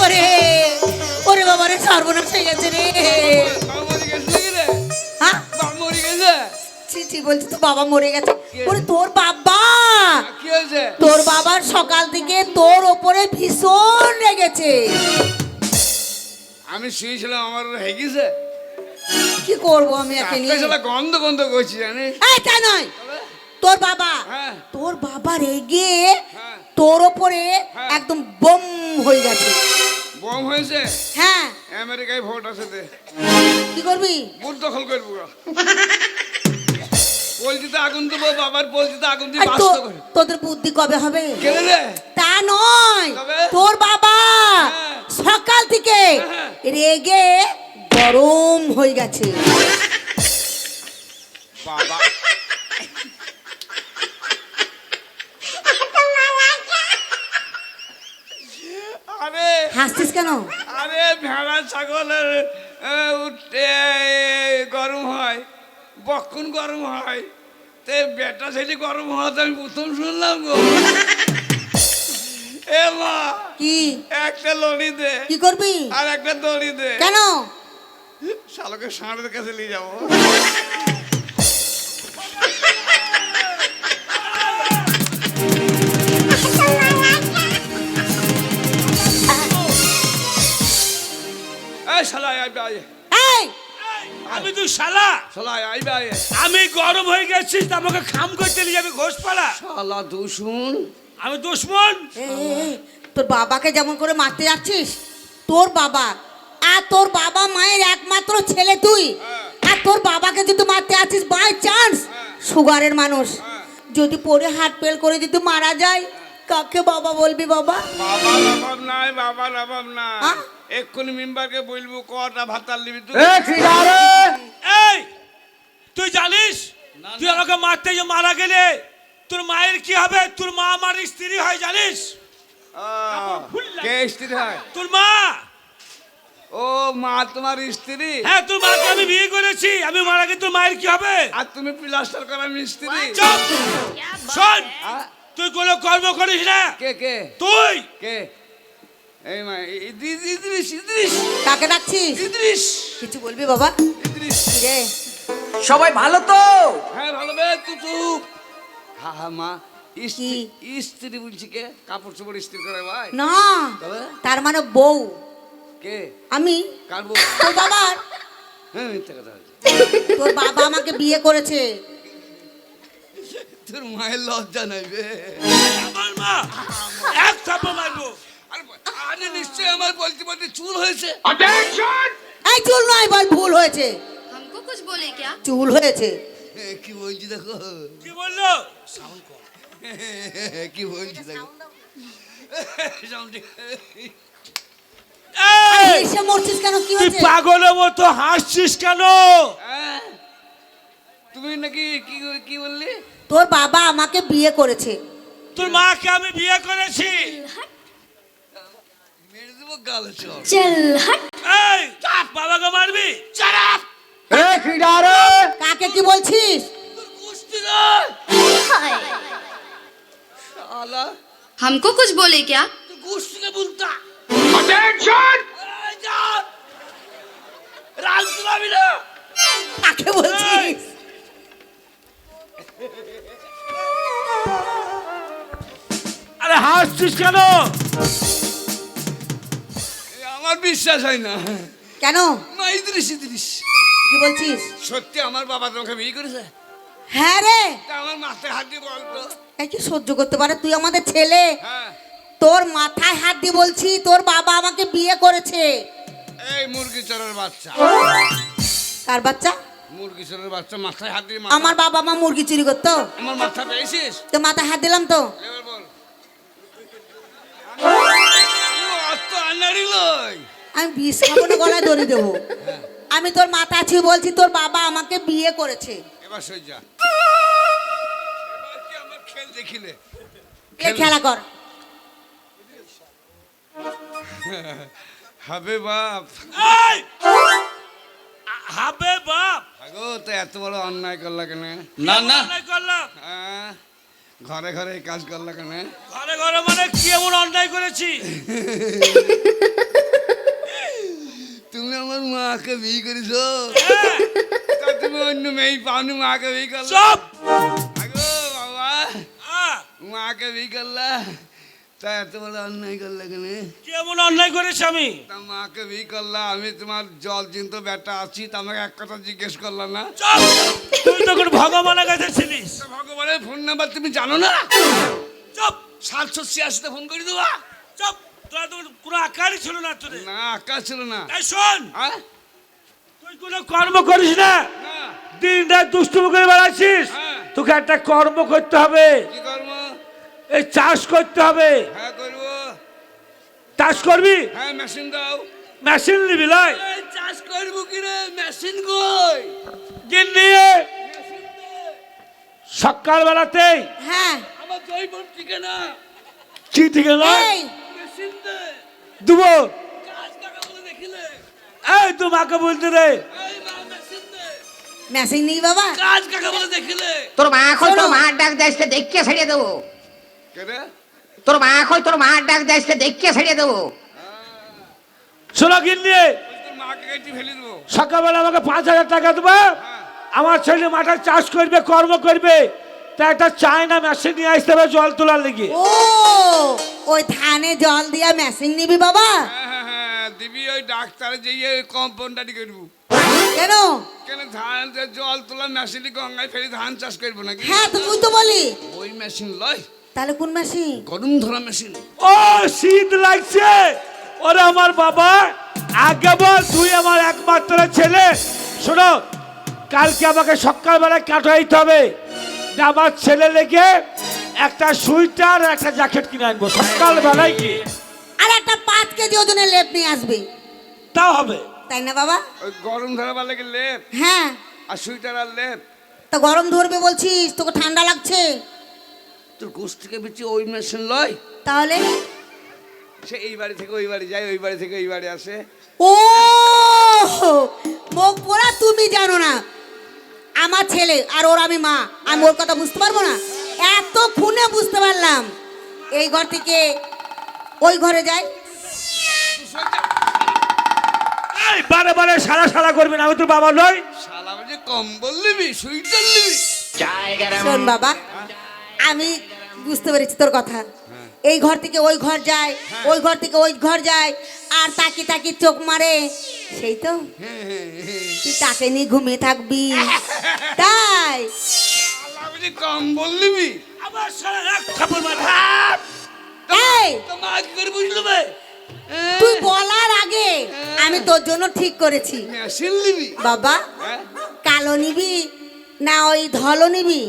বাবা রে ওরে বাবা রে সর্বনাশ হয়ে গেছে রে। হ্যাঁ? বলছি তো বাবা মরে গেছে। ওরে তোর বাবা! তোর বাবার সকাল থেকে তোর ওপরে ভীষণ রেগেছে। আমি শুয়েছিলাম আমার হয়ে গেছে কি করব আমি একে নিয়ে? গন্ধ গন্ধ করছি জানিস? এই তা নয়। তোর বাবা হ্যাঁ। তোর বাবা রেগে হ্যাঁ। তোর ওপরে হ্যাঁ। একদম বম হয়ে গেছে। বম হয়েছে? হ্যাঁ। আমেরিকায় ভোট আছে দে কি করবি? বুথ দখল করব। পলজিতে আগুন দেবো বাবার পলজিতে আগুন দিয়ে বাস্ত করে তোদের বুদ্ধি কবে হবে? রে তা নয়। তোর বাবা। হ্যাঁ। সকাল থেকে হ্যাঁ। রেগে গরম হয়ে গেছে। বাবা হাসছিস কেন? আরে ভেড়া ছাগলের গরম হয় বক্ষণ গরম হয়। তে বেটা ছেলে গরম হওয়া আমি প্রথম শুনলাম গো। এ মা কি? একটা লড়ি দে। কি করবি? আর একটা দড়ি দে। কেন? শালকে ষাঁড়ের কাছে নিয়ে যাব। এই শালা আইবে এই! আমি তুই শালা। শালা আইবে আমি গরম হয়ে গেছি তা আমাকে খাম করতে নিয়ে যাবে ঘোষ পালা শালা দুশুন আমি দুশ্মন। তোর বাবাকে যেমন করে মারতে যাচ্ছিস তোর বাবা আর তোর বাবা মায়ের একমাত্র ছেলে তুই। আর তোর বাবাকে যদি মারতে আছিস বাই চান্স সুগারের মানুষ। যদি পরে হাট পেল করে যদি মারা যায় কাকে বাবা বলবি বাবা? বাবার অভাব নাই বাবার অভাব নাই। হ্যাঁ? এক্ষুনি মেম্বারকে বলব কটা ভাতার নিবি তুই? এই তুই জানিস? তুই আমাকে মারতে যে মারা গেলে তোর মায়ের কি হবে? তোর মা আমার স্ত্রী হয় জানিস? কে স্ত্রী হয়? তোর মা। ও মা তোমার স্ত্রী? হ্যাঁ তোর মাকে আমি বিয়ে করেছি। আমি মারা গেলে তোর মায়ের কি হবে? আর তুমি প্লাস্টার করা মিস্ত্রি। চুপ শোন আহ, তুই কোনো কর্ম করিস না। কে কে? তুই কে? এই মা ইদ্রিস ইদ্রিস ইদ্রিস। কাকে ডাকছিস? ইদ্রিস। কিছু বলবি বাবা? ইদ্রিস। রে সবাই ভালো তো? হ্যাঁ ভালো বে তুই চুপ। হা হা মা স্ত্রী স্ত্রী বলছি কে? কাপড় চোপড় ইস্ত্রি করে ভাই। না তার মানে বউ। কে? আমি? কাটবো তোর বাবার? হ্যাঁ মিথ্যা কথা তোর বাবা আমাকে বিয়ে করেছে। তোর মায়ের লজ্জা নাই বে। আমার মা এক থাপ্পড় মারবো। আরে আরে নিশ্চয় আমার বলতে বলতে চুল হয়েছে এই চুল নয় বল ভুল হয়েছে हमको कुछ बोले क्या চুল হয়েছে এ, কি বলছি দেখো কি বললো কি বলছি দেখো Sound ঠিক- এই, এসে মরছিস কেন কি তুই হয়েছে পাগলের মতো হাসছিস কেন হ্যাঁ? তুমি নাকি কি কি বললি তোর বাবা আমাকে বিয়ে করেছে তোর মাকে আমি বিয়ে করেছি মেরে দেবো গালে চল चल हट এই বাবাকে মারবি কাকে কি বলছিস हाय শালা हमको कुछ बोले क्या তুই গোষ্ঠী না বলতা রাজলামি না কাকে বলছিস আরে হাসছিস কেন এ, আমার বিশ্বাস হয় না। কেন? না ইদ্রিস ইদ্রিস কি বলছিস? সত্যি আমার বাবা তোমাকে বিয়ে করেছে? হ্যাঁ রে। তা আমার মাথায় হাত দিয়ে বলতো এই কি সহ্য করতে পারে? তুই আমাদের ছেলে। হ্যাঁ। তোর মাথায় হাত দিয়ে বলছি তোর বাবা আমাকে বিয়ে করেছে। এই মুরগি চোরের বাচ্চা। কার বাচ্চা? মুরগি চোরের বাচ্চা মাথায় হাত দিয়ে আমার বাবা মা মুরগি চুরি করতো? আমার মাথা পেয়েছিস? তো মাথায় হাত দিলাম তো? এবার বল। লই। আমি বিষ খাব না গলায় দড়ি দেবো। আমি তোর মাথা ছুঁয়ে বলছি তোর বাবা আমাকে বিয়ে করেছে। এবার সই যা। এবার কি আমার খেল দেখিলে? এ খেলা কর। হবে বাপ। এই! হবে বাপ। আগো তো এত বড় অন্যায় করলা কেন? না না করলাম? হ্যাঁ? ঘরে ঘরে কাজ করলা কেন হ্যাঁ? ঘরে ঘরে মানে কি এমন অন্যায় করেছি? তুমি আমার মাকে বিয়ে করেছ? হ্যাঁ। তুমি অন্য মেয়ে পাওনি মাকে বিয়ে করলা? বাবা মাকে বিয়ে করলা? তা এত বড় অন্যায় করলে কেন? কেমন অন্যায় করেছি আমি? তা মাকে বিয়ে করলা আমি তোমার জল চিন্ত বেটা আছি তা আমাকে এক কথা জিজ্ঞেস করলা না। তুই তখন ভগবানের কাছে ছিলিস। ভগবানের ফোন নাম্বার তুমি জানো না? চুপ! সাতশো ছিয়াশিতে ফোন করে দেবা? চুপ! তোরা তো কোনো আকারই ছিল না তোদের। না আকাশ ছিল না। তাই শোন! হ্যাঁ? তুই কোনো কর্ম করিস না? দিন রাত দুষ্টুমি করে বেড়াচ্ছিস? হ্যাঁ। তোকে একটা কর্ম করতে হবে। কি করব এই চাষ করতে হবে। হ্যাঁ করব। চাষ করবি? হ্যাঁ মেশিন দাও। মেশিন নিবি লাই। চাষ করব কি রে? মেশিন কই? গিন নিয়ে সকাল বেলাতেই হ্যাঁ। আমার জৈব ঠিকানা। কি এই। মেশিন দে। দেবো। কাজ টাকা বলে দেখিলে। এই তো মাকে বলতে রে মেশিন নেই বাবা। কাজ কাকা বলে দেখিলে। তোর মা এখন। তোর মার ডাক দেশকে দেখিয়ে ছেড়ে দেবো। তোর মা এখন তোর মার ডাক দেশকে দেখিয়ে ছেড়ে দেবো। শোনো গিন নিয়ে মাকে দেবো। সকালবেলা আমাকে পাঁচ হাজার টাকা দেবো। আমার ছেলে মাঠে চাষ করবে কর্ম করবে। তা একটা চায়না মেশিন নিয়ে আসতে হবে জল তোলার লেগে। ও ওই ধানে জল দিয়া মেশিন নিবি বাবা। হ্যাঁ হ্যাঁ হ্যাঁ দিবি ওই ডাক্তারে যেয়ে কম্পাউন্ডারি করব। কেন? কেন ধান জল তোলা মেশিন গঙ্গায় ফেলে ধান চাষ করব নাকি? হ্যাঁ তুই তো বলি। ওই মেশিন লয়। তাহলে কোন মেশিন গরম ধরা মেশিন। ও শীত লাগছে। ওরে আমার বাবা আগে বল তুই আমার একমাত্র ছেলে। শোনো কালকে আমাকে সকালবেলায় কাটাইতে হবে। যে আমার ছেলে লেগে একটা সুইটার একটা জ্যাকেট কিনে আনব সকালবেলায় কি আর একটা পাঁচ কেজি ওজনের লেপ নিয়ে আসবে। তাও হবে। তাই না বাবা? ওই গরম ধরা বলে কি লেপ হ্যাঁ। আর সুইটার আর লেপ। তা গরম ধরবে বলছিস তোকে ঠান্ডা লাগছে। তোর গোষ্ঠ থেকে বেশি ওই মেশিন লয়? তাহলে? সে এই বাড়ি থেকে ওই বাড়ি যায় ওই বাড়ি থেকে এই বাড়ি আসে। ও মুখ পোড়া তুমি জানো না। আমার ছেলে আর ওর আমি মা আমি ওর কথা বুঝতে পারব না? এত খুনে বুঝতে পারলাম। এই ঘর থেকে ওই ঘরে যাই এই বারে বারে সারা সারা করবি না আমি তোর বাবা নই। শালা বলছে কম্বল নিবি সুইটার নিবি। শোন বাবা আমি বুঝতে পেরেছি তোর কথা। এই ঘর থেকে ওই ঘর যায় ওই ঘর থেকে ওই ঘর যায় আর তাকি তাকি চোখ মারে। সেই তো। তুই তাকে নিয়ে ঘুমিয়ে থাকবি। তাই। শালা বলছে কম্বল সারা এক থাপড় মার। এই। তো মা কি করে বুঝলো বে? তুই বলার আগে আমি তোর জন্য ঠিক করেছি। বাবা হ্যাঁ। কালো নিবি না ওই ধলো নিবি।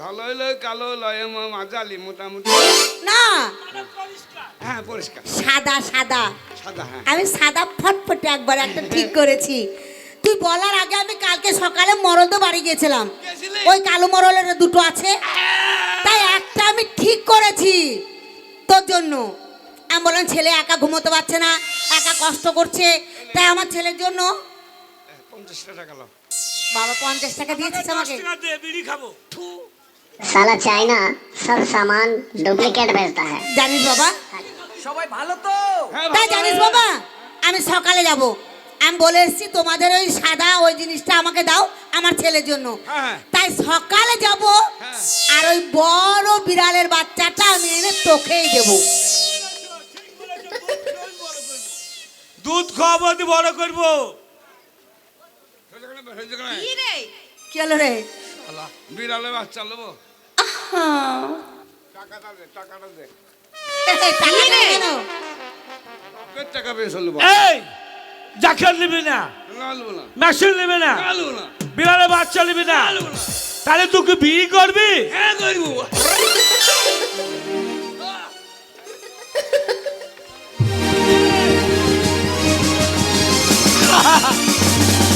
ধলো লয় কালো লয় মাজালি মোটামুটি না। হ্যাঁ পরিষ্কার সাদা সাদা। সাদা হ্যাঁ। আমি সাদা ফটফটে একবার একটা ঠিক করেছি। তুই বলার আগে আমি কালকে সকালে মরলদে বাড়ি গেছিলাম ওই কালো মরলের দুটো আছে। তাই একটা আমি ঠিক করেছি তোর জন্য। আমি বললাম ছেলে একা ঘুমোতে পারছে না একা কষ্ট করছে। তাই আমার ছেলের জন্য পঞ্চাশ টাকা বাবা পঞ্চাশ টাকা দিয়েছিস আমাকে। বিড়ি খাব। साला चाइना सब सामान डुप्लीकेट भेजता है জানিস বাবা সবাই ভালো তো হ্যাঁ তাই ভালো জানিস রে। বাবা আমি সকালে যাব আমি বলে এসেছি তোমাদের ওই সাদা ওই জিনিসটা আমাকে দাও আমার ছেলের জন্য হ্যাঁ। তাই সকালে যাব হ্যাঁ। আর ওই বড় বিড়ালের বাচ্চাটা আমি এনে তোকেই দেবো দুধ খাওয়াবো দি বড় করবো হয়েছে কেন, হয়েছে কেন? কি রে কি হলো রে বিড়ালে বাচ্চা নেব টাকাটা দে টাকাটা দে টাকা নেবে কেন? কত টাকা পেয়েছ নেব এই জ্যাকেট নিবি না। মেশিন নিবি না। বিড়ালে বাচ্চা নিবি না। তাহলে তুই কি বিয়ে করবি? হ্যাঁ করব।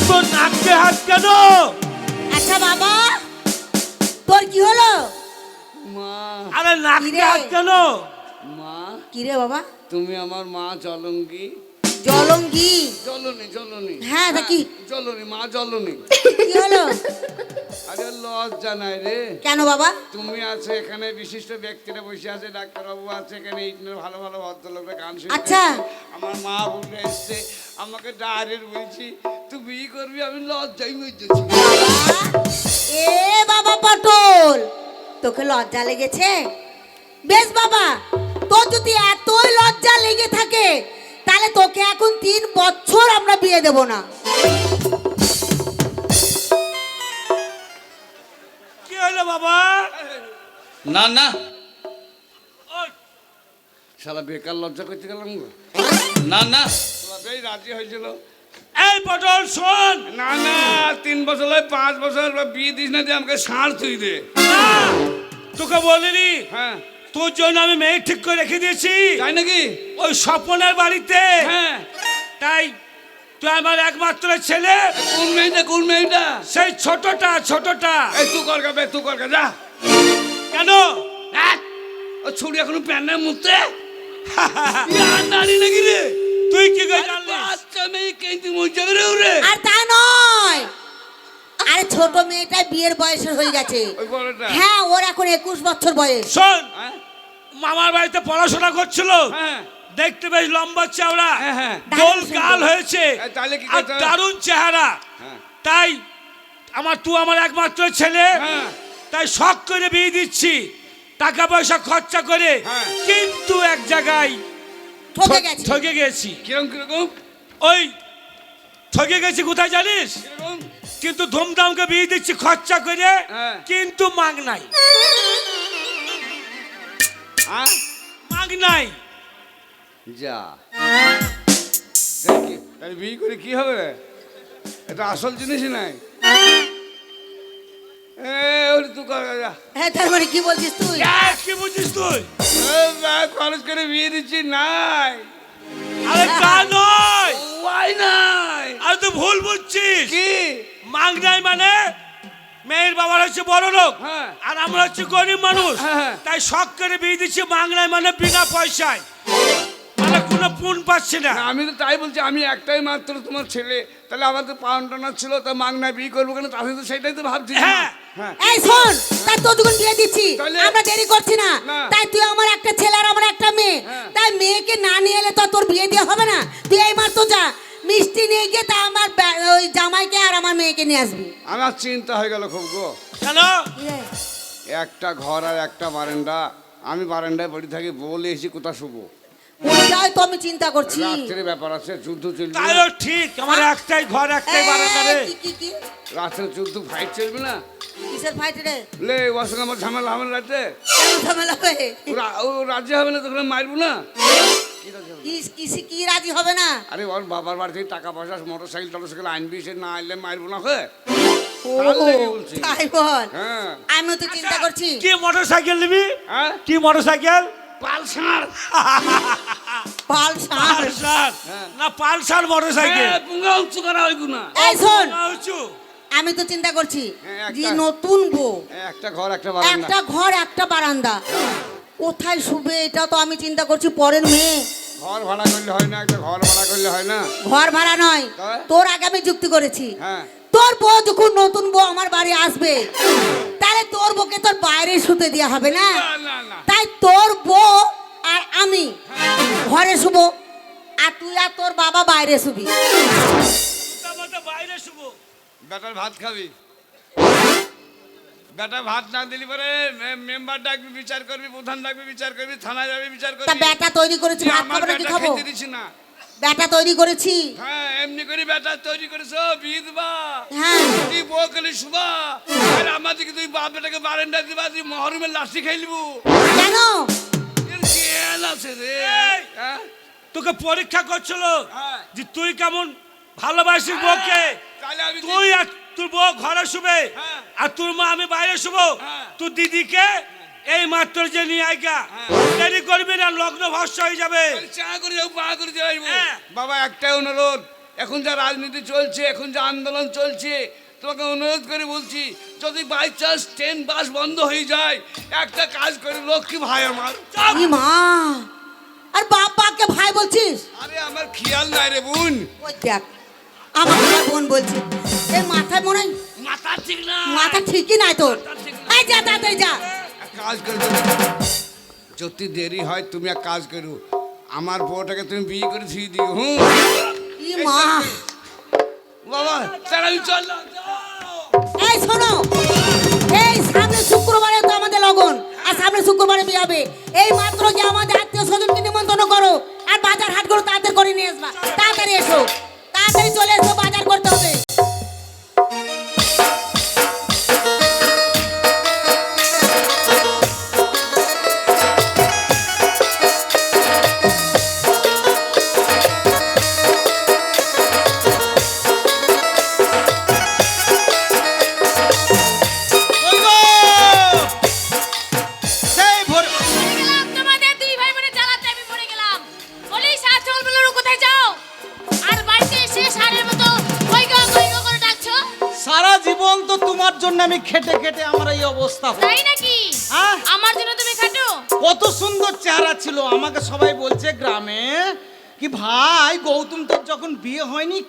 তোর নাককে হাত কেন? আচ্ছা বাবা। তোর কি হলো? মা। আরে কিরে? হাত কেন? মা। কি রে বাবা? তুমি আমার মা জলঙ্গি। জলঙ্গি? জলনি জলনি। হ্যাঁ, তা কি? জলনি মা জলনি। কি হলো? আরে লজ জানাই রে। কেন বাবা? তুমি আছে এখানে বিশিষ্ট ব্যক্তিরা বসে আছে ডাক্তারবাবু আছে এখানে ইটনের ভালো ভালো ভদ্রলোকরা গান শুনতে আচ্ছা। আমার মা বলে এসছে আমাকে ডাইরেক্ট বলছি তুই বিয়ে করবি আমি লজ্জাই বুঝতেছি বাবা, এ বাবা পটল তোকে লজ্জা লেগেছে? বেশ বাবা তোর যদি এতই লজ্জা লেগে থাকে তাহলে তোকে এখন তিন বছর আমরা বিয়ে দেব না। কি হলো বাবা? না না। শালা বেকার লজ্জা করতে গেলাম না না। বেশ রাজি হয়েছিল। এই পটল শোন। না না তিন বছর হয় পাঁচ বছর বা বিয়ে দিস না দিয়ে আমাকে ষাঁড় তুই দে। তোকে বলিনি? হ্যাঁ। তোর জন্য আমি মেয়ে ঠিক করে রেখে দিয়েছি। তাই নাকি? ওই স্বপনের বাড়িতে। হ্যাঁ। তাই তুই আমার একমাত্র ছেলে। কোন মেয়েটা কোন মেয়েটা? সেই ছোটটা ছোটটা। এই তুই কর বে তুই কর যা। কেন? ও ছুরি এখনও প্যান্ডের মুখতে নারী নাকি রে তুই কি করে আরে জানলি বাচ্চা করে রে আর তা নয়। আরে ছোট মেয়েটা বিয়ের বয়সের হয়ে গেছে। ওই বড়টা। হ্যাঁ ওর এখন একুশ বছর বয়স। শোন হ্যাঁ? মামার বাড়িতে পড়াশোনা করছিল। হ্যাঁ। দেখতে বেশ লম্বা চওড়া হ্যাঁ, হ্যাঁ। গোল দারুণ গাল হয়েছে। আর দারুণ চেহারা। হ্যাঁ। তাই আমার তুই আমার একমাত্র ছেলে। হ্যাঁ। তাই শখ করে বিয়ে দিচ্ছি। টাকা পয়সা খরচা করে। হ্যাঁ। কিন্তু এক জায়গায় ঠকে গেছে। ঠকে গেছি। কিরম কীরকম? ওই ঠকে গেছি কোথায় জানিস? কিন্তু ধুমধামকে বিয়ে দিচ্ছি খরচা করে হ্যাঁ। কিন্তু মাগ নাই। হ্যাঁ? মাগ নাই। যা। তাহলে বিয়ে করে কি হবে এটা আসল জিনিসই নাই। তুই হ্যাঁ মানে কি বলছিস তুই? কি বুঝিস তুই? এ, খরচ করে বিয়ে দিচ্ছি নাই। আরে তা নয়। ওয়াই নাই। আরে তুই ভুল বুঝছিস। কি? মাগ নাই মানে মেয়ের বাবার হচ্ছে বড় লোক হ্যাঁ। আর আমরা হচ্ছে গরিব মানুষ। হ্যাঁ। তাই শখ করে বিয়ে দিচ্ছি মাগ নাই মানে বিনা পয়সায়। মানে কোনো পুন পাচ্ছি না। আমি তো তাই বলছি আমি একটাই মাত্র তোমার ছেলে। তাহলে আমার তো পাউন্ডানা ছিল তা মাংনা বিয়ে করব কেন? তাহলে তো সেটাই তো ভাবছি হ্যাঁ। হ্যাঁ। এই শোন তাই তোর যখন বিয়ে দিচ্ছি। তাহলে- আমরা দেরি করছি না। তাই তুই আমার একটা ছেলে আর আমার একটা মেয়ে। হ্যাঁ। তাই মেয়েকে না নিয়ে এলে তো তোর বিয়ে দেওয়া হবে না। তুই এই মাত্র যা। মিষ্টি নিয়ে গিয়ে তা আমার ব্যা- ওই জামাইকে আর আমার মেয়েকে নিয়ে আসবি। আমার চিন্তা হয়ে গেল খুব গো। কেন একটা ঘর আর একটা বারান্দা। আমি বারান্দায় পড়ে থাকি বলে এসে কোথা শুভ ওইটাই তো আমি চিন্তা করছি। রাত্রে ব্যাপার আছে যুদ্ধ চলবে। তাইও ঠিক আমার একটাই ঘর একটাই বারান্দা রে। কি কি কি? রাত্রে যুদ্ধ ফাইট চলবে না? কিসের ফাইট রে? লে ওর সঙ্গে আমার ঝামেলা হবে না রাতে? ঝামেলা হবে? ও রা- ও রাজ্য হবে না তখন মারবো না? কি কিসি কি রাজি হবে না? আরে ওর বাবার বাড়ি থেকে টাকা পয়সা মোটর সাইকেল টোটর সাইকেল আনবি সে না আনলে মারবো না হে ও তার লেগে বলছি। তাই বল। হ্যাঁ। আমিও তো চিন্তা করছি। কি মোটর সাইকেল নিবি? হ্যাঁ? কি মোটর সাইকেল পালসার? পালসার? না পালসার মোটর সাইকেল হ্যাঁ, পুঙ্গা উঁচু করা হইব না। এই শোন। উঁচু। আমি তো চিন্তা করছি হ্যাঁ, যে নতুন বউ। একটা ঘর একটা বারান্দা। একটা ঘর একটা বারান্দা। কোথায় শুবে? এটা তো আমি চিন্তা করছি পরের মেয়ে। ঘর ভাড়া করলে হয় না একটা ঘর ভাড়া করলে হয় না। ঘর ভাড়া নয়। তোর আগে আমি যুক্তি করেছি। হ্যাঁ। তোর বউ যখন নতুন বউ আমার বাড়ি আসবে তাহলে তোর বউকে তোর বাইরে শুতে দেওয়া হবে না? না না না। তাই তোর বউ আর আমি ঘরে শুব আর তুই আর তোর বাবা বাইরে শুবি। বাইরে শুভ বেটার ভাত খাবি। বেটা ভাত না দিলি পরে মেম্বার ডাকবি বিচার করবি প্রধান ডাকবি বিচার করবি থানায় যাবি বিচার করবি। বেটা তৈরি করেছি ভাত আমার খাব নাকি বেটা খাব? দিছি না। বেটা তৈরি করেছি। হ্যাঁ এমনি করে বেটা তৈরি করেছ বিধবা। হ্যাঁ। তুই বউ কালি শুবা আর আমাদেরকে তুই বাপ বেটাকে বারেন্ডা দিবা তুই মহরমের লাঠি খাইলিবু কেন? এর আছে রে। হ্যাঁ? তোকে পরীক্ষা করছিল হ্যাঁ। যে তুই কেমন ভালোবাসিস বউকে। তাহলে আমি তুই আর তোর বউ ঘরে শুবে হ্যাঁ। আর তোর মা আমি বাইরে শুভ হ্যাঁ। তুই দিদিকে এই মাত্র যে নিয়ে আইগা দেরি করবি না লগ্ন ভস্য হয়ে যাবে। চা করে যাব পা করে যাইবো হ্যাঁ। বাবা একটাই অনুরোধ। এখন যা রাজনীতি চলছে এখন যা আন্দোলন চলছে তোমাকে অনুরোধ করে বলছি যদি বাই চান্স ট্রেন বাস বন্ধ হয়ে যায় একটা কাজ করে লক্ষ্মী ভাই আমার। মা? আর বাবাকে ভাই বলছিস? আরে আমার খেয়াল নাই রে বোন। ওই দেখ আমার আমার বোন বলছি এই মাথায় মনে মাথা ঠিক না। মাথা ঠিকই নাই তোর। এই যা তাড়াতাড়ি যা। কাজ করে যদি দেরি হয় তুমি এক কাজ করো আমার বউটাকে তুমি বিয়ে করে ধুয়ে দিও হুম? ই মা। বাবা তাড়াতাড়ি চল। এই শোনো এই সামনে শুক্রবারে তো আমাদের লগন আর সামনে শুক্রবারে বিয়ে হবে। এই মাত্র যে আমাদের আত্মীয় স্বজনকে নিমন্ত্রণ করো আর বাজার হাট করো তাড়াতাড়ি করে নিয়ে আসবা। তাড়াতাড়ি এসো তাড়াতাড়ি চলে এসো বাজার করতে হবে।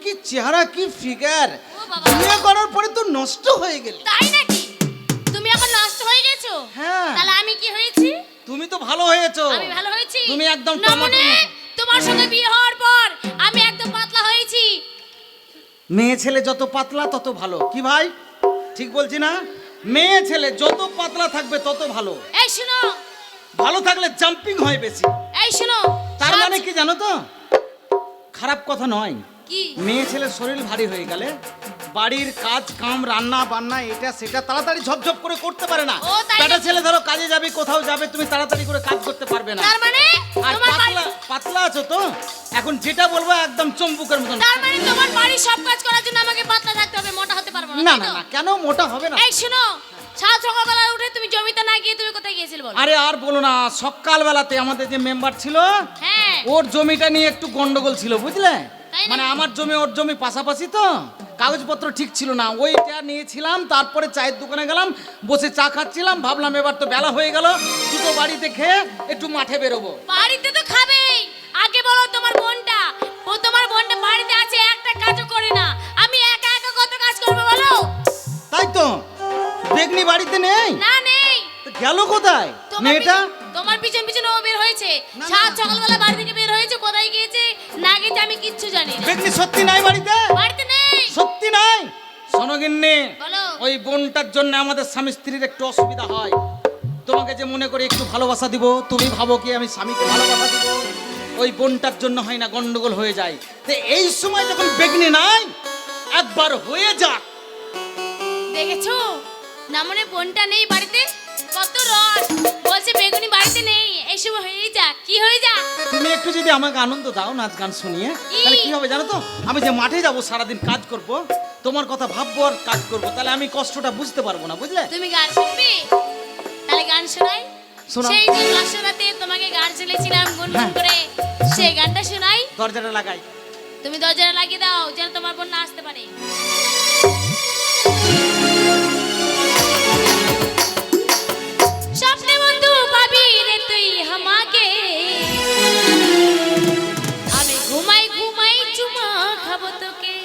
কি চেহারা কি ফিগার বিয়ে করার পরে তো নষ্ট হয়ে গেলি। তাই নাকি? তুমি এখন নষ্ট হয়ে গেছো? হ্যাঁ। তাহলে আমি কি হয়েছি? তুমি তো ভালো হয়েছো। আমি ভালো হয়েছি? তুমি একদম না টমেটোর তোমার সঙ্গে বিয়ে হওয়ার পর আমি একদম পাতলা হয়েছি। মেয়ে ছেলে যত পাতলা তত ভালো। কি ভাই? ঠিক বলছি না? মেয়ে ছেলে যত পাতলা থাকবে তত ভালো। এই শুনো। ভালো থাকলে জাম্পিং হয় বেশি। এই শুনো। তার মানে কি জানো তো? খারাপ কথা নয়। কি? মেয়ে ছেলের শরীর ভারী হয়ে গেলে বাড়ির কাজ কাম রান্না বান্না এটা সেটা তাড়াতাড়ি ঝপঝপ করে করতে পারে না। বেটা ছেলে ধরো কাজে যাবে কোথাও যাবে তুমি তাড়াতাড়ি করে কাজ করতে পারবে না। তার মানে? আর পাতলা পাতলা আছো তো? এখন যেটা বলব একদম চম্বুকের মতন। তার মানে তোমার বাড়ির সব কাজ করার জন্য আমাকে পাতলা থাকতে হবে মোটা হতে পারব না না না কেন মোটা হবে না? এই শুনো সাত সকালবেলা উঠে তুমি জমিতে না গিয়ে তুমি কোথায় গিয়েছিলে বলো? আরে আর বলো না সকালবেলাতে আমাদের যে মেম্বার ছিল হ্যাঁ। ওর জমিটা নিয়ে একটু গন্ডগোল ছিল বুঝলে? মানে আমার জমি ওর জমি পাশাপাশি তো কাগজপত্র ঠিক ছিল না। ওইটা নিয়েছিলাম তারপরে চায়ের দোকানে গেলাম বসে চা খাচ্ছিলাম ভাবলাম এবার তো বেলা হয়ে গেল দুটো বাড়িতে খেয়ে একটু মাঠে বেরোবো। বাড়িতে তো খাবেই। আগে বলো তোমার বোনটা। ও তোমার বোনটা বাড়িতে আছে একটা কাজও করে না। আমি একা একা কত কাজ করব বলো? তাই তো বেগনি বাড়িতে নেই? না নেই। গেল কোথায়? মেয়েটা? পিছন- পিছন ও বের হয়েছে। সাত। সকালবেলা বাড়ি থেকে বের হয়েছে কোথায় গিয়েছে না গেছে আমি কিচ্ছু জানি না। বেগনি সত্যি নাই বাড়িতে? বাড়িতে নেই। সত্যি নাই? শোনগিন্নি বলো। ওই বোনটার জন্য আমাদের স্বামী স্ত্রীর একটু অসুবিধা হয়। তোমাকে যে মনে করে একটু ভালোবাসা দিব তুমি ভাবো কি আমি স্বামীকে ভালোবাসা দিব? ওই বোনটার জন্য হয় না গন্ডগোল হয়ে যায়। তো এই সময় যখন বেগনি নাই একবার হয়ে যাক। দেখেছ? না মনে বোনটা নেই বাড়িতে? কত রস। বলছে বেগুনি বাড়িতে নেই। এইসব হয়ে যা কি হয়ে যা তুমি একটু যদি আমাকে আনন্দ দাও নাচ গান শুনিয়ে তাহলে কি হবে জানো তো? আমি যে মাঠে যাব সারাদিন কাজ করব তোমার কথা ভাববো আর কাজ করব তাহলে আমি কষ্টটা বুঝতে পারব না বুঝলে? তুমি গান শুনবে? তাহলে গান শোনাই। সেই যে বাসরাতে তোমাকে গান চলেছিলাম গুনগুন হ্যাঁ। করে সেই গানটা শোনাই। দরজাটা লাগাই। তুমি দরজাটা লাগিয়ে দাও যেন তোমার বোন না আসতে পারে। রে आगे আমি ঘুমাই ঘুমাই চুমা খাব তোকে।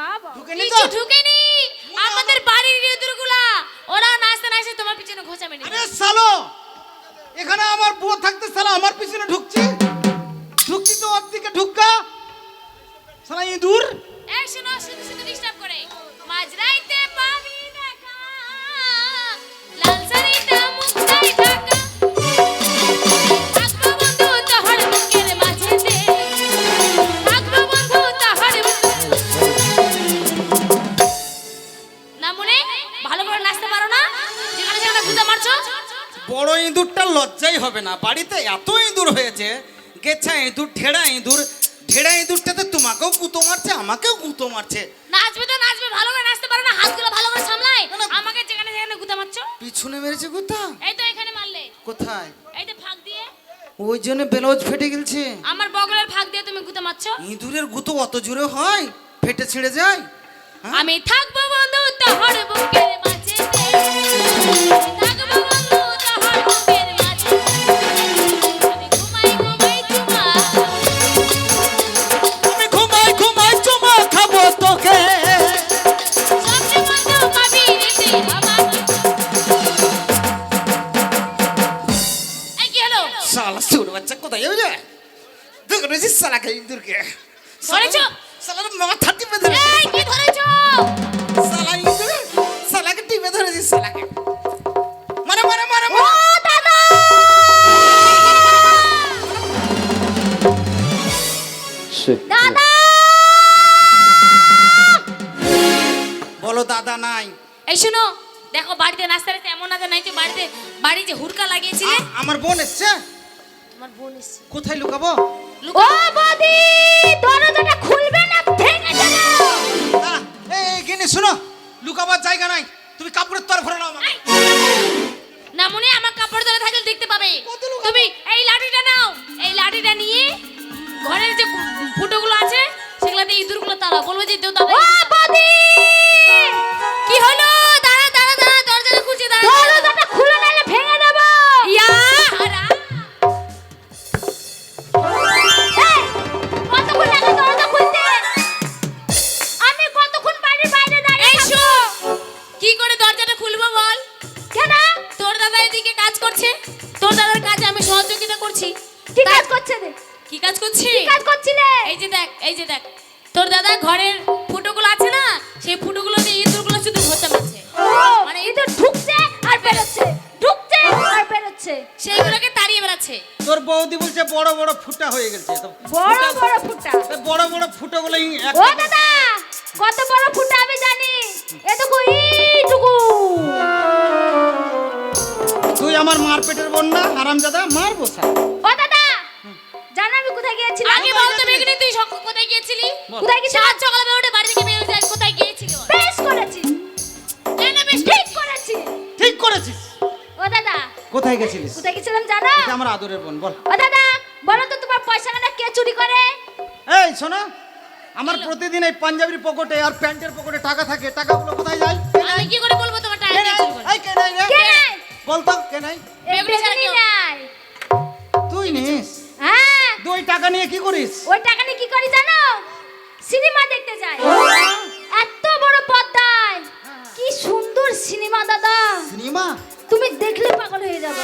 বাবা। ঢুকেনি কিছু তো? ঢুকেনি। আমাদের বাড়ির ইঁদুরগুলা ওরা নাচতে নাচতে তোমার পিছনে ঘোষা মেরে আরে সালো এখানে আমার বউ থাকতে সালা আমার পিছনে ঢুকছে। ঢুকছি তো ওর দিকে ঢুকা সালা ইঁদুর। এই শোনো শুধু শুধু ডিস্টার্ব করে। মাঝরাইতে পাবি দেখা লাল শাড়িটা মুখটাই ঢাকা। ইঁদুরটা লজ্জাই হবে না। বাড়িতে এত ইঁদুর হয়েছে গেছা ইঁদুর ঢেড়া ইঁদুর। ঢেড়া ইঁদুরটাতে তোমাকেও গুঁতো মারছে আমাকেও গুঁতো মারছে। নাচবে তো নাচবে ভালো করে নাচতে পারো না হাতগুলো ভালো করে সামলায় আমাকে যেখানে যেখানে গুদা মারছো। পিছনে মেরেছে গুতা এই তো এখানে মারলে। কোথায়? এই তো ফাঁক দিয়ে। ওই জন্য ব্লাউজ ফেটে গেছে আমার বগলের ফাঁক দিয়ে তুমি গুঁতো মারছো। ইঁদুরের গুঁতো অত জোরে হয় ফেটে ছিঁড়ে যায়? হ্যাঁ? আমি থাকব বন্ধু তোহর বুকের মাঝে। ইঁদুরকে ধরেছো? শালার মাথা টিপে ধরে এই কি ধরেছো? শালা ইঁদুর শালাকে টিপে ধরেছি শালাকে মারে মারে মারে দাদা! দাদা! বলো দাদা নাই। এই শোনো দেখো বাড়িতে নাস্তা রেতে এমন নাচা নাই যে বাড়িতে বাড়ি যে হুরকা লাগিয়েছিলে। আমার বোন এসছে? তোমার বোন এসছে। কোথায় লুকাবো? ও বদি দরজাটা খুলবে না ভেঙে দেবো এই এই, গিনি শোনো লুকাবার জায়গা নাই। তুমি কাপড়ের তর ভরে নাও আমাকে। না মনে আমার কাপড় ধরে থাকলে দেখতে পাবে। তুমি এই লাঠিটা নাও। এই লাঠিটা নিয়ে ঘরের যে ফুটোগুলো আছে সেগুলোতে ইঁদুরগুলো তারা বলবে যে দেও দাদা ও বদি! কি হলো? দাঁড়া দাঁড়া দাঁড়া দরজাটা খুলছে দাঁড়া করছি? কি কাজ করছে কি কাজ করছি? কি কাজ করছিলে? এই যে দেখ এই যে দেখ। তোর দাদা ঘরের ফুটোগুলো আছে না? সেই ফুটোগুলো দিয়ে ইঁদুরগুলো শুধু ঘষা মারছে মানে ইঁদুর ঢুকছে আর বেরোচ্ছে। ঢুকছে আর বেরোচ্ছে। সেইগুলোকে তাড়িয়ে বেড়াচ্ছে। তোর বৌদি বলছে বড় বড় ফুটা হয়ে গেছে। বড় বড় ফুটা। বড় বড় ফুটোগুলো ও দাদা কত বড় ফুটা আমি জানি। এ দেখো এইটুকু। তুই আমার মার পেটের বন্যা আরাম দাদা মার বসা ও দাদা জানো আমি কোথায় গিয়েছিলাম? আগে বলতো মেঘনি তুই সক- কোথায় গিয়েছিলি? কোথায় গেছিলাম সাত সকালবেলা উঠে বাড়ি থেকে বেরোতে আজ কোথায় গিয়েছিলি বেশ করেছি। এই না বেশ ঠিক করেছি। ঠিক করেছিস। ও দাদা কোথায় গেছিলিস? কোথায় গেছিলাম জানো? এটা আমার আদরের বোন বল। ও দাদা বলো তো তোমার পয়সা না কে চুরি করে? এই শোনো আমার প্রতিদিন এই পাঞ্জাবির পকেটে আর প্যান্টের পকেটে টাকা থাকে টাকাগুলো কোথায় যায়? আমি কি করে বলব তোমার টাকা কে চুরি করে? এই কে নাই রে? বলতো কে নাই? তুই নিস। হ্যাঁ। তুই টাকা নিয়ে কি করিস? ওই টাকা নিয়ে কি করি জানো? সিনেমা দেখতে যাই। এত বড় পর্দায় কি সুন্দর সিনেমা দাদা। সিনেমা? তুমি দেখলে পাগল হয়ে যাবে।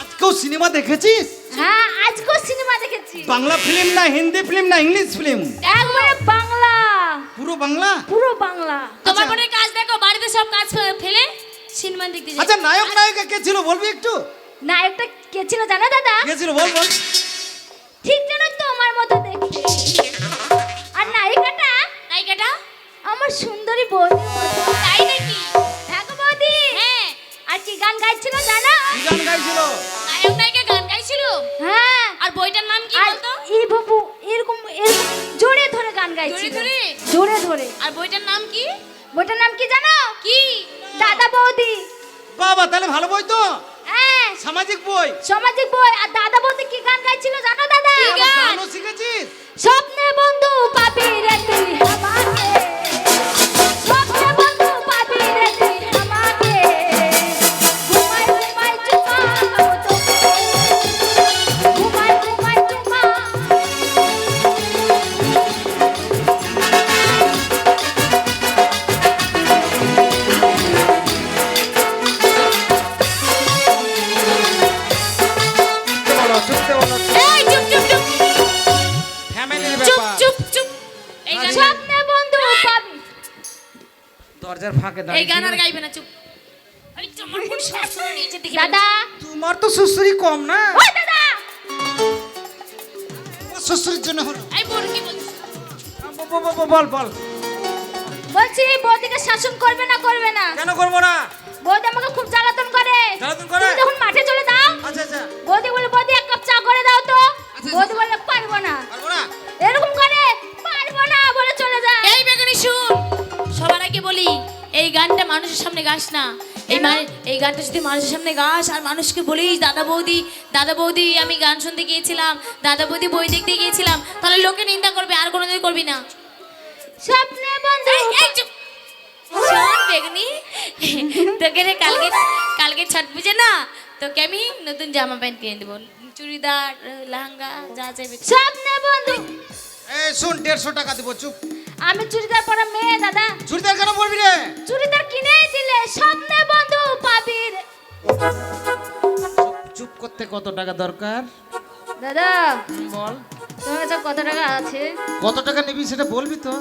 আজকেও সিনেমা দেখেছিস? হ্যাঁ আজকেও সিনেমা দেখেছি। বাংলা ফিল্ম না হিন্দি ফিল্ম না ইংলিশ ফিল্ম একবারে বাংলা। পুরো বাংলা? পুরো বাংলা। তোমার আচ্ছা। কাজ দেখো বাড়িতে সব কাজ ফেলে? সিনেমা দেখতে যায় আচ্ছা নায়ক নায়িকা কে ছিল বলবি একটু? নায়কটা কে ছিল জানো দাদা? কে ছিল বল বল। ঠিক যেন তোমার মতো দেখতে আর নায়িকাটা? নায়িকাটা? আমার সুন্দরী বৌদির মতো তাই নাকি? গো বৌদি। হ্যাঁ। আর কি গান গাইছিল জানো? কি গান গাইছিল? নায়ক নায়িকা গান গাইছিল? হ্যাঁ। আর বইটার নাম কি বলতো? এই বাবু এরকম এরকম জোরে ধরে গান গাইছিল। ধরে? জোরে ধরে। আর বইটার নাম কি? বইটার নাম কি জানো? কি? দাদা বৌদি। বাবা তাহলে ভালো বই তো? হ্যাঁ। সামাজিক বই? সামাজিক বই। আর দাদা বৌদি কি গান গাইছিল জানো দাদা? কি গান শিখেছিস? স্বপ্নে বন্ধু পাপি রে তুই আমাকে। ফাঁকে এই গান আর গাইবে না চুপ। দাদা। তোমার তো সুশ্রী কম না। ওই দাদা। শ্বশুরের জন্য হলো। এই বোন কি বলছিস? ব- ব- ব- বল বল। বলছি বৌদিকে শাসন করবে না করবে না? কেন করব না? বৌদি আমাকে খুব জ্বালাতন করে। জ্বালাতন করে? তুমি যখন মাঠে চলে দাও আচ্ছা আচ্ছা। বৌদি বলে বৌদি এক কাপ চা করে দাও তো। বৌদি বলে পারব না। পারব না? এরকম করে পারব না বলে চলে যায়। এই বেগুনি শুন সবার আগে বলি এই গানটা মানুষের সামনে গাস না। এই মানে এই গানটা যদি মানুষের সামনে গাস আর মানুষকে বলিস দাদা বৌদি দাদা বৌদি আমি গান শুনতে গিয়েছিলাম দাদা বৌদি বই দেখতে গিয়েছিলাম তাহলে লোকে নিন্দা করবে আর কোনোদিন করবি না। স্বপ্নে বন্ধু। এই, এই চুপ। শোন বেগুনি। তোকে রে কালকে কালকে ছট পুজো না তোকে আমি নতুন জামা প্যান্ট কিনে দেবো। চুড়িদার লেহেঙ্গা যা চাইবে। স্বপ্নে বন্ধু। এ শুন দেড়শো টাকা দিব চুপ। আমি চুড়িদার পরা মেয়ে দাদা। চুড়িদার কেন পরবি রে? চুড়িদার কিনেই দিলে স্বপ্নে বন্ধু পাবি রে। চুপ করতে কত টাকা দরকার? দাদা বল। তোমার কাছে কত টাকা আছে? কত টাকা নিবি সেটা বলবি তো।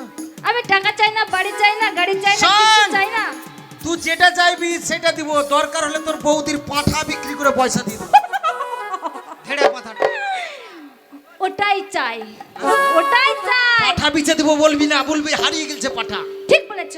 আমি টাকা চাই না বাড়ি চাই না গাড়ি চাই না কিছু চাই না। তুই যেটা চাইবি সেটা দিব। দরকার হলে তোর বৌদির পাঠা বিক্রি করে পয়সা দিয়ে দেবো। পাঠাটা ওটাই চাই। ওটাই চাই। পাঠা বিচে দেবো বলবি না বলবি হারিয়ে গেছে পাঠা। ঠিক বলেছ।